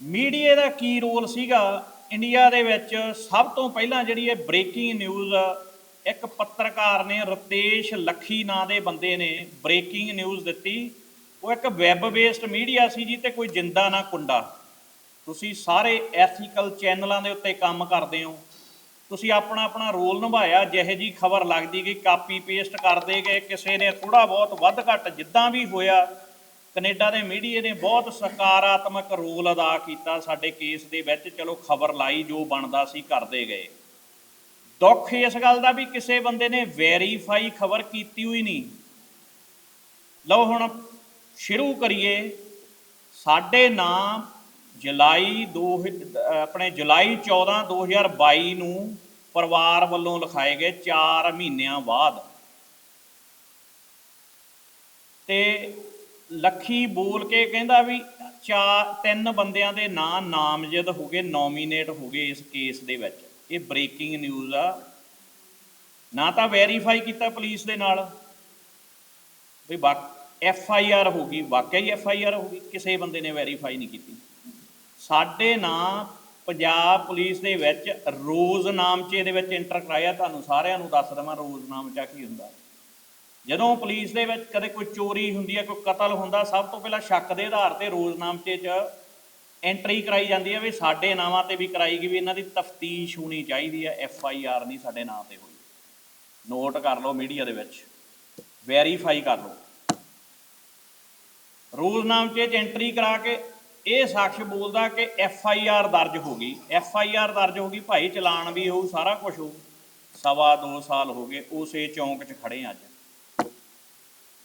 Media ਦਾ ਕੀ role ਸੀਗਾ? ਇੰਡੀਆ ਦੇ ਵਿੱਚ ਸਭ ਤੋਂ ਪਹਿਲਾਂ ਜਿਹੜੀ ਇਹ ਬ੍ਰੇਕਿੰਗ ਨਿਊਜ਼ ਇੱਕ ਪੱਤਰਕਾਰ ਨੇ ਰਤੇਸ਼ ਲੱਖੀ ਨਾਂ ਦੇ ਬੰਦੇ ਨੇ ਬ੍ਰੇਕਿੰਗ ਨਿਊਜ਼ ਦਿੱਤੀ। ਉਹ ਇੱਕ ਵੈਬ ਬੇਸਡ ਮੀਡੀਆ ਸੀ ਜੀ ਤੇ ਕੋਈ ਜਿੰਦਾ ਨਾ ਕੁੰਡਾ। ਤੁਸੀਂ ਸਾਰੇ ਐਥੀਕਲ ਚੈਨਲਾਂ ਦੇ ਉੱਤੇ ਕੰਮ ਕਰਦੇ ਹੋ। ਤੁਸੀਂ ਆਪਣਾ ਆਪਣਾ ਰੋਲ ਨਿਭਾਇਆ, ਜਿਹੇ ਜੀ ਖਬਰ ਲੱਗਦੀ ਗਈ ਕਾਪੀ ਪੇਸਟ ਕਰਦੇ ਗਏ, ਕਿਸੇ ਨੇ ਥੋੜਾ ਬਹੁਤ ਵੱਧ ਘੱਟ ਜਿੱਦਾਂ ਵੀ ਹੋਇਆ ਕੈਨੇਡਾ ਦੇ ਮੀਡੀਆ ਨੇ ਬਹੁਤ ਸਕਾਰਾਤਮਕ ਰੋਲ ਅਦਾ ਕੀਤਾ ਸਾਡੇ ਕੇਸ ਦੇ ਵਿੱਚ। ਚਲੋ ਖਬਰ ਲਾਈ, ਜੋ ਬਣਦਾ ਸੀ ਕਰਦੇ ਗਏ। ਦੁੱਖ ਇਸ ਗੱਲ ਦਾ ਵੀ ਕਿਸੇ ਬੰਦੇ ਨੇ ਵੈਰੀਫਾਈ ਖਬਰ ਕੀਤੀ ਹੋਈ ਨਹੀਂ। ਲਓ ਹੁਣ ਸ਼ੁਰੂ ਕਰੀਏ। ਸਾਡੇ ਨਾਮ ਜੁਲਾਈ 2 ਆਪਣੇ ਜੁਲਾਈ 14 2022 ਨੂੰ ਪਰਿਵਾਰ ਵੱਲੋਂ ਲਿਖਾਏ ਗਏ 4 ਮਹੀਨਿਆਂ ਬਾਅਦ। ਤੇ ਲੱਖੀ ਬੋਲ ਕੇ ਕਹਿੰਦਾ ਵੀ ਚਾਰ, ਤਿੰਨ ਬੰਦਿਆਂ ਦੇ ਨਾਂ ਨਾਮਜ਼ਦ ਹੋ ਗਏ ਨੋਮੀਨੇਟ ਹੋ ਗਏ ਇਸ ਕੇਸ ਦੇ ਵਿੱਚ। ਇਹ ਬ੍ਰੇਕਿੰਗ ਨਿਊਜ਼ ਆ। ਨਾ ਤਾਂ ਵੈਰੀਫਾਈ ਕੀਤਾ ਪੁਲਿਸ ਦੇ ਨਾਲ। ਵੀ ਐਫ ਆਈ ਆਰ ਹੋ ਗਈ, ਵਾਕਿਆ ਹੀ ਐਫ ਆਈ ਆਰ ਹੋ ਗਈ। ਕਿਸੇ ਬੰਦੇ ਨੇ ਵੈਰੀਫਾਈ ਨਹੀਂ ਕੀਤੀ। ਸਾਡੇ ਨਾਂ ਪੰਜਾਬ ਪੁਲਿਸ ਦੇ ਵਿੱਚ ਰੋਜ਼ ਨਾਮਚੇ ਦੇ ਵਿੱਚ ਇੰਟਰ ਕਰਾਇਆ। ਤੁਹਾਨੂੰ ਸਾਰਿਆਂ ਨੂੰ ਦੱਸ ਦਵਾਂ ਰੋਜ਼ ਨਾਮਚਾ ਕੀ ਹੁੰਦਾ। ਜਦੋਂ ਪੁਲਿਸ ਦੇ ਵਿੱਚ ਕਦੇ ਕੋਈ ਚੋਰੀ ਹੁੰਦੀ ਹੈ, ਕੋਈ ਕਤਲ ਹੁੰਦਾ, ਸਭ ਤੋਂ ਪਹਿਲਾਂ ਸ਼ੱਕ ਦੇ ਆਧਾਰ ਤੇ ਰੋਜ਼ ਨਾਮਚੇ 'ਚ ਐਂਟਰੀ ਕਰਾਈ ਜਾਂਦੀ ਹੈ ਵੀ ਸਾਡੇ ਨਾਵਾਂ ਤੇ ਵੀ ਕਰਾਈ ਗਈ ਵੀ ਇਹਨਾਂ ਦੀ ਤਫਤੀਸ਼ ਹੋਣੀ ਚਾਹੀਦੀ ਹੈ ਐਫ ਆਈ ਆਰ ਨਹੀਂ ਸਾਡੇ ਨਾਂ ਤੇ ਹੋਈ। ਨੋਟ ਕਰ ਲਓ ਮੀਡੀਆ ਦੇ ਵਿੱਚ ਵੈਰੀਫਾਈ ਕਰ ਲਓ। ਰੋਜ਼ਨਾਮਚੇ 'ਚ ਐਂਟਰੀ ਕਰਾ ਕੇ ਇਹ ਸ਼ਖਸ ਬੋਲਦਾ ਕਿ ਐਫ ਆਈ ਆਰ ਦਰਜ ਹੋ ਗਈ। ਐਫ ਆਈ ਆਰ ਦਰਜ ਹੋ ਗਈ, ਭਾਈ ਚਲਾਨ ਵੀ ਹੋਊ, ਸਾਰਾ ਕੁਝ ਹੋਊ। ਸਵਾ ਦੋ ਸਾਲ ਹੋ ਗਏ, ਉਸੇ ਚੌਂਕ 'ਚ ਖੜੇ ਹਾਂ ਅੱਜ।